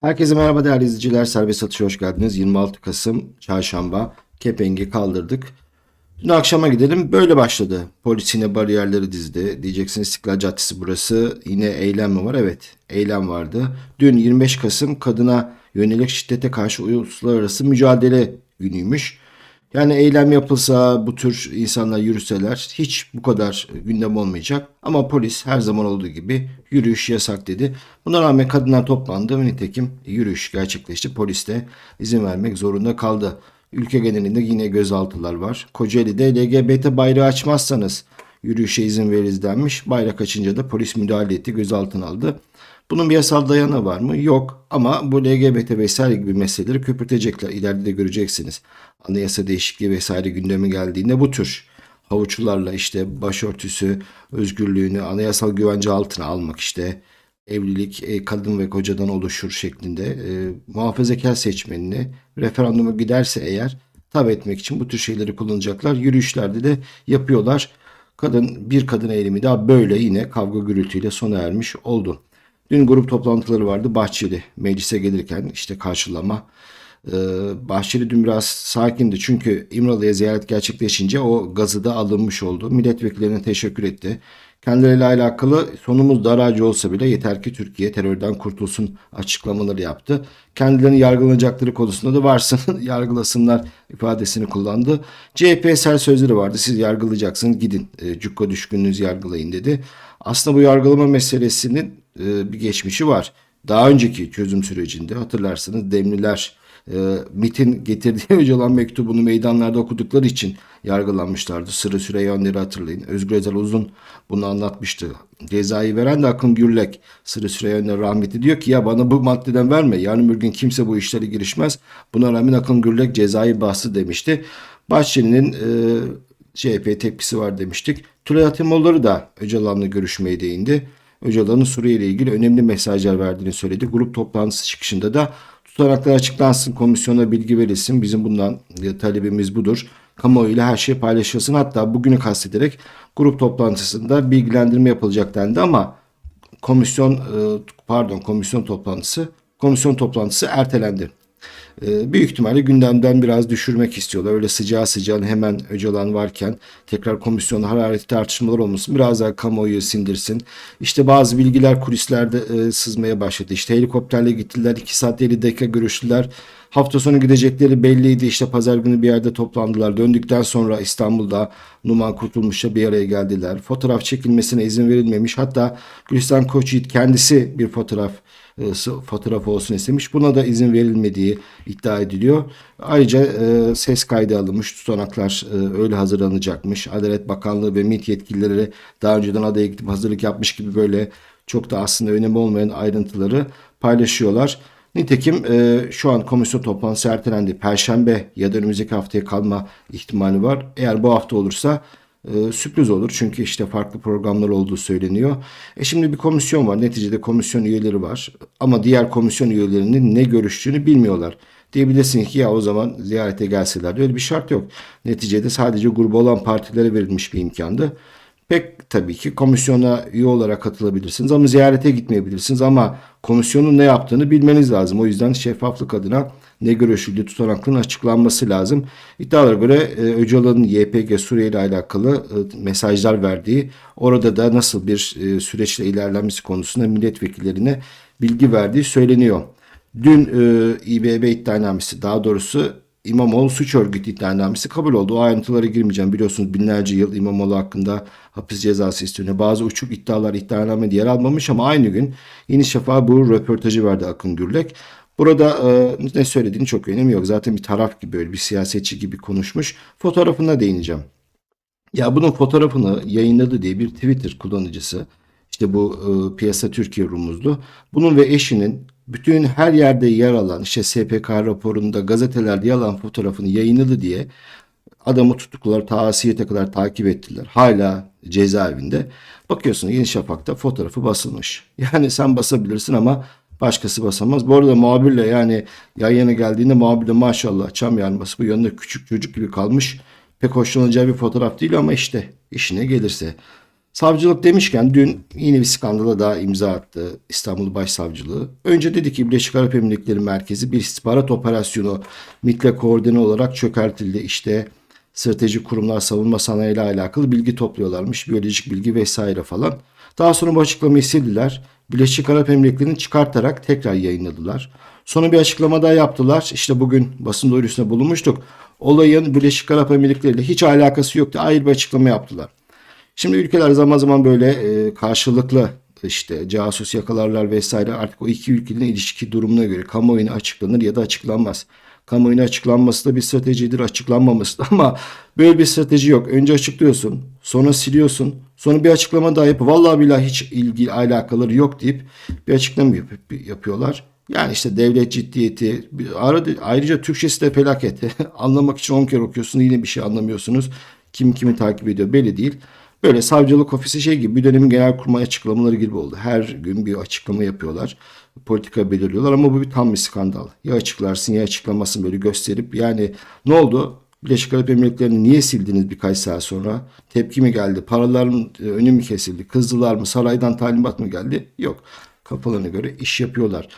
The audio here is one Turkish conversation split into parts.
Herkese merhaba değerli izleyiciler. Serbest Atış'a hoş geldiniz. 26 Kasım Çarşamba. Kepengi kaldırdık. Dün akşama gidelim. Böyle başladı. Polis yine bariyerleri dizdi. Diyeceksin İstiklal Caddesi burası. Yine eylem mi var? Evet. Eylem vardı. Dün 25 Kasım kadına yönelik şiddete karşı uluslararası mücadele günüymüş. Yani eylem yapılsa, bu tür insanlar yürüseler hiç bu kadar gündem olmayacak. Ama polis her zaman olduğu gibi yürüyüş yasak dedi. Buna rağmen kadınlar toplandı ve nitekim yürüyüş gerçekleşti. Polis de izin vermek zorunda kaldı. Ülke genelinde yine gözaltılar var. Kocaeli'de LGBT bayrağı açmazsanız yürüyüşe izin veririz denmiş. Bayrak açınca da polis müdahale etti, gözaltına aldı. Bunun bir yasal dayanağı var mı? Yok. Ama bu LGBT vesaire gibi meseleleri köpürtecekler. İleride de göreceksiniz. Anayasa değişikliği vesaire gündeme geldiğinde bu tür havuçlarla işte başörtüsü özgürlüğünü anayasal güvence altına almak işte evlilik e, kadın ve kocadan oluşur şeklinde e, muhafazakar seçmenini referanduma giderse eğer tabi etmek için bu tür şeyleri kullanacaklar. Yürüyüşlerde de yapıyorlar. Kadın bir kadın eylemi daha böyle yine kavga gürültüyle sona ermiş oldu. Dün grup toplantıları vardı Bahçeli meclise gelirken işte karşılama. Ee, Bahçeli dün biraz sakindi çünkü İmralı'ya ziyaret gerçekleşince o gazı da alınmış oldu. Milletvekillerine teşekkür etti. Kendileriyle alakalı sonumuz dar ağacı olsa bile yeter ki Türkiye terörden kurtulsun açıklamaları yaptı. Kendilerini yargılanacakları konusunda da varsın yargılasınlar ifadesini kullandı. CHP ser sözleri vardı siz yargılayacaksınız gidin e, cukka düşkününüzü yargılayın dedi. Aslında bu yargılama meselesinin e, bir geçmişi var. Daha önceki çözüm sürecinde hatırlarsınız Demliler e, MIT'in getirdiği Öcalan mektubunu meydanlarda okudukları için yargılanmışlardı. Sırrı Süreyya Önder'i hatırlayın. Özgür Özel Uzun bunu anlatmıştı. Cezayı veren de Akın Gürlek. Sırrı Süreyya Önder rahmetli diyor ki ya bana bu maddeden verme. Yarın bir gün kimse bu işlere girişmez. Buna rağmen Akın Gürlek cezayı bastı demişti. Bahçeli'nin e, CHP tepkisi var demiştik. Tülay Atimoğulları da Öcalan'la görüşmeye değindi. Öcalan'ın Suriye ile ilgili önemli mesajlar verdiğini söyledi. Grup toplantısı çıkışında da tutanaklar açıklansın, komisyona bilgi verilsin. Bizim bundan e, talebimiz budur. Kamuoyuyla her şey paylaşılsın. Hatta bugünü kastederek grup toplantısında bilgilendirme yapılacak dendi ama komisyon e, pardon komisyon toplantısı komisyon toplantısı ertelendi. E, büyük ihtimalle gündemden biraz düşürmek istiyorlar. Öyle sıcağı sıcağına hemen Öcalan varken tekrar komisyon hararetli tartışmalar olmasın. Biraz daha kamuoyu sindirsin. İşte bazı bilgiler kulislerde e, sızmaya başladı. İşte helikopterle gittiler. 2 saat 50 dakika görüştüler. Hafta sonu gidecekleri belliydi. İşte pazar günü bir yerde toplandılar. Döndükten sonra İstanbul'da Numan Kurtulmuş'la bir araya geldiler. Fotoğraf çekilmesine izin verilmemiş. Hatta Gülistan Koçyiğit kendisi bir fotoğraf fotoğraf olsun istemiş. Buna da izin verilmediği iddia ediliyor. Ayrıca e, ses kaydı alınmış, tutanaklar e, öyle hazırlanacakmış. Adalet Bakanlığı ve MİT yetkilileri daha önceden adaya gidip hazırlık yapmış gibi böyle çok da aslında önemi olmayan ayrıntıları paylaşıyorlar. Nitekim e, şu an komisyon toplantısı ertelendi. Perşembe ya da önümüzdeki haftaya kalma ihtimali var. Eğer bu hafta olursa e, sürpriz olur. Çünkü işte farklı programlar olduğu söyleniyor. E şimdi bir komisyon var. Neticede komisyon üyeleri var. Ama diğer komisyon üyelerinin ne görüştüğünü bilmiyorlar. Diyebilirsin ki ya o zaman ziyarete gelseler öyle bir şart yok. Neticede sadece grubu olan partilere verilmiş bir imkandı. Pek tabii ki komisyona üye olarak katılabilirsiniz ama ziyarete gitmeyebilirsiniz ama komisyonun ne yaptığını bilmeniz lazım. O yüzden şeffaflık adına ne görüşüldüğü tutanaklığın açıklanması lazım. İddialara göre e, Öcalan'ın YPG Suriye ile alakalı e, mesajlar verdiği, orada da nasıl bir e, süreçle ilerlenmesi konusunda milletvekillerine bilgi verdiği söyleniyor. Dün e, İBB iddianamesi daha doğrusu İmamoğlu suç örgütü iddianamesi kabul oldu. O ayrıntılara girmeyeceğim. Biliyorsunuz binlerce yıl İmamoğlu hakkında hapis cezası isteniyor. Bazı uçuk iddialar iddianamede yer almamış ama aynı gün Yeni Şafak'a bu röportajı verdi Akın Gürlek. Burada e, ne söylediğini çok önemi yok. Zaten bir taraf gibi böyle bir siyasetçi gibi konuşmuş. Fotoğrafına değineceğim. Ya bunun fotoğrafını yayınladı diye bir Twitter kullanıcısı işte bu e, piyasa Türkiye rumuzlu. Bunun ve eşinin bütün her yerde yer alan işte SPK raporunda gazetelerde yer alan fotoğrafını yayınladı diye adamı tutuklular ta asiyete kadar takip ettiler. Hala cezaevinde. Bakıyorsun Yeni Şafak'ta fotoğrafı basılmış. Yani sen basabilirsin ama başkası basamaz. Bu arada muhabirle yani yan yana geldiğinde muhabirle maşallah çam yarması bu yanında küçük çocuk gibi kalmış. Pek hoşlanacağı bir fotoğraf değil ama işte işine gelirse. Savcılık demişken dün yine bir skandala daha imza attı İstanbul Başsavcılığı. Önce dedi ki Birleşik Arap Emirlikleri Merkezi bir istihbarat operasyonu MİT'le koordine olarak çökertildi. İşte stratejik kurumlar savunma sanayi ile alakalı bilgi topluyorlarmış. Biyolojik bilgi vesaire falan. Daha sonra bu açıklamayı sildiler. Birleşik Arap Emirlikleri'ni çıkartarak tekrar yayınladılar. Sonra bir açıklama daha yaptılar. İşte bugün basın duyurusunda bulunmuştuk. Olayın Birleşik Arap Emirlikleri ile hiç alakası yoktu. Ayrı bir açıklama yaptılar. Şimdi ülkeler zaman zaman böyle e, karşılıklı işte casus yakalarlar vesaire artık o iki ülkenin ilişki durumuna göre kamuoyuna açıklanır ya da açıklanmaz. Kamuoyuna açıklanması da bir stratejidir, açıklanmaması da ama böyle bir strateji yok. Önce açıklıyorsun, sonra siliyorsun, sonra bir açıklama daha yapıp vallahi billahi hiç ilgili alakaları yok deyip bir açıklama yap- yapıyorlar. Yani işte devlet ciddiyeti, ayrıca Türkçesi de felaket. Anlamak için 10 kere okuyorsun yine bir şey anlamıyorsunuz. Kim kimi takip ediyor belli değil. Böyle savcılık ofisi şey gibi bir dönemin genelkurmay açıklamaları gibi oldu. Her gün bir açıklama yapıyorlar. Politika belirliyorlar ama bu bir tam bir skandal. Ya açıklarsın ya açıklamasın böyle gösterip yani ne oldu? Birleşik Arap Emirlikleri'ni niye sildiniz birkaç saat sonra? Tepki mi geldi? Paraların e, önü mü kesildi? Kızdılar mı? Saraydan talimat mı geldi? Yok. Kafalarına göre iş yapıyorlar.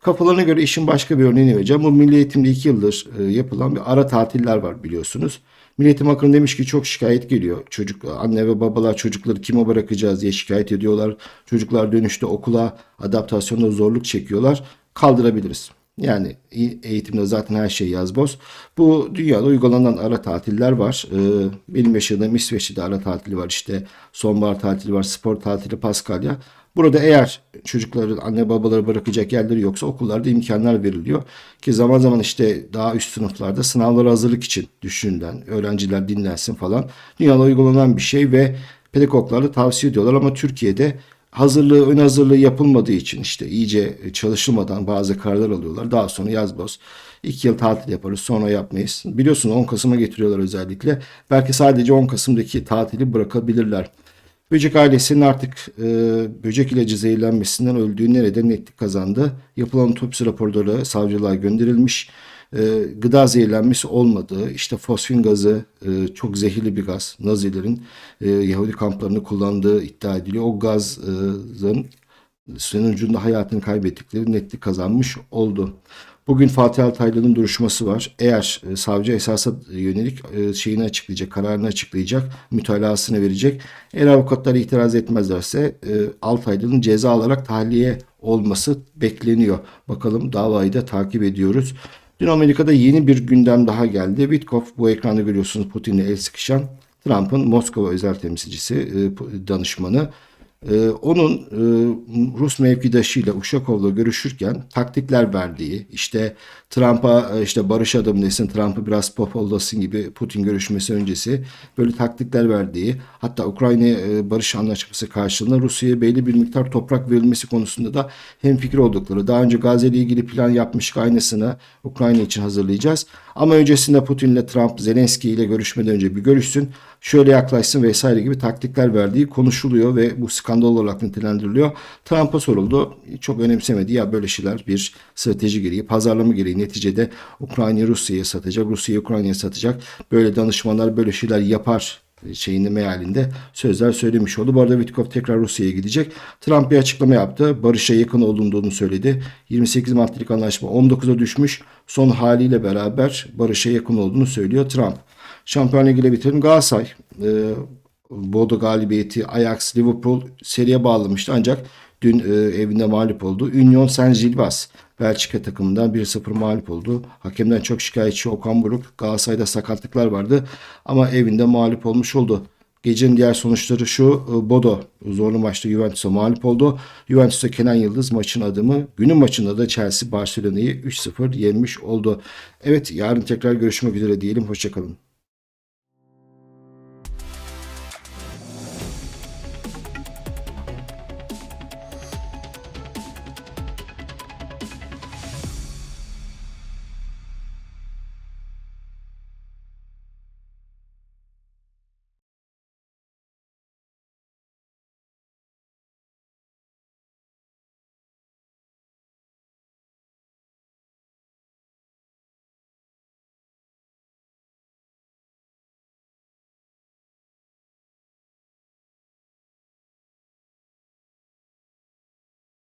Kafalarına göre işin başka bir örneğini vereceğim. Bu Milli Eğitim'de iki yıldır e, yapılan bir ara tatiller var biliyorsunuz. Milli Eğitim Bakanı demiş ki çok şikayet geliyor. Çocuk, anne ve babalar çocukları kime bırakacağız diye şikayet ediyorlar. Çocuklar dönüşte okula adaptasyonda zorluk çekiyorlar. Kaldırabiliriz. Yani eğitimde zaten her şey yazboz. Bu dünyada uygulanan ara tatiller var. Ee, benim yaşadığım İsveç'te de ara tatili var. İşte sonbahar tatili var, spor tatili, Paskalya. Burada eğer çocukların anne babaları bırakacak yerleri yoksa okullarda imkanlar veriliyor. Ki zaman zaman işte daha üst sınıflarda sınavlara hazırlık için düşünülen öğrenciler dinlensin falan. Dünyada uygulanan bir şey ve pedagoglar da tavsiye ediyorlar ama Türkiye'de hazırlığı, ön hazırlığı yapılmadığı için işte iyice çalışılmadan bazı kararlar alıyorlar. Daha sonra yazboz. İki yıl tatil yaparız sonra yapmayız. Biliyorsun 10 Kasım'a getiriyorlar özellikle. Belki sadece 10 Kasım'daki tatili bırakabilirler. Böcek ailesinin artık e, böcek ilacı zehirlenmesinden öldüğü nerede netlik kazandı. Yapılan otopsi raporları savcılığa gönderilmiş. E, gıda zehirlenmesi olmadığı, işte fosfin gazı e, çok zehirli bir gaz. Nazilerin e, Yahudi kamplarını kullandığı iddia ediliyor. O gazın sonucunda hayatını kaybettikleri netlik kazanmış oldu. Bugün Fatih Altaylı'nın duruşması var. Eğer e, savcı esasa yönelik e, şeyini açıklayacak, kararını açıklayacak, mütalasını verecek. Eğer avukatlar itiraz etmezlerse e, Altaylı'nın ceza alarak tahliye olması bekleniyor. Bakalım davayı da takip ediyoruz. Dün Amerika'da yeni bir gündem daha geldi. Witkoff bu ekranda görüyorsunuz Putin'le el sıkışan Trump'ın Moskova özel temsilcisi, e, danışmanı. Ee, onun e, Rus mevkidaşıyla Uşakov'la görüşürken taktikler verdiği, işte Trump'a e, işte barış adamı desin, Trump'ı biraz popollasın gibi Putin görüşmesi öncesi böyle taktikler verdiği, hatta Ukrayna'ya e, barış anlaşması karşılığında Rusya'ya belli bir miktar toprak verilmesi konusunda da hemfikir oldukları. Daha önce Gazze ile ilgili plan yapmıştık aynısını Ukrayna için hazırlayacağız. Ama öncesinde Putin'le Trump Zelenski ile görüşmeden önce bir görüşsün, şöyle yaklaşsın vesaire gibi taktikler verdiği konuşuluyor ve bu skandal olarak nitelendiriliyor. Trump'a soruldu. Çok önemsemedi. Ya böyle şeyler bir strateji gereği, pazarlama gereği neticede Ukrayna Rusya'ya satacak, Rusya Ukrayna'ya satacak. Böyle danışmanlar böyle şeyler yapar şeyinde mealinde sözler söylemiş oldu. Bu arada Witkoff tekrar Rusya'ya gidecek. Trump bir açıklama yaptı. Barış'a yakın olunduğunu söyledi. 28 Mart'lık anlaşma 19'a düşmüş. Son haliyle beraber barışa yakın olduğunu söylüyor Trump. Şampiyonlar Ligi'yle bitirelim. Galatasaray e, Bodo galibiyeti Ajax, Liverpool seriye bağlamıştı ancak dün e, evinde mağlup oldu. Union Saint-Gilloise Belçika takımından 1-0 mağlup oldu. Hakemden çok şikayetçi Okan Buruk. Galatasaray'da sakatlıklar vardı ama evinde mağlup olmuş oldu. Gecenin diğer sonuçları şu. e, Bodo zorlu maçta Juventus'a mağlup oldu. Juventus'ta Kenan Yıldız maçın adımı. Günün maçında da Chelsea Barcelona'yı 3-0 yenmiş oldu. Evet yarın tekrar görüşmek üzere diyelim. Hoşçakalın.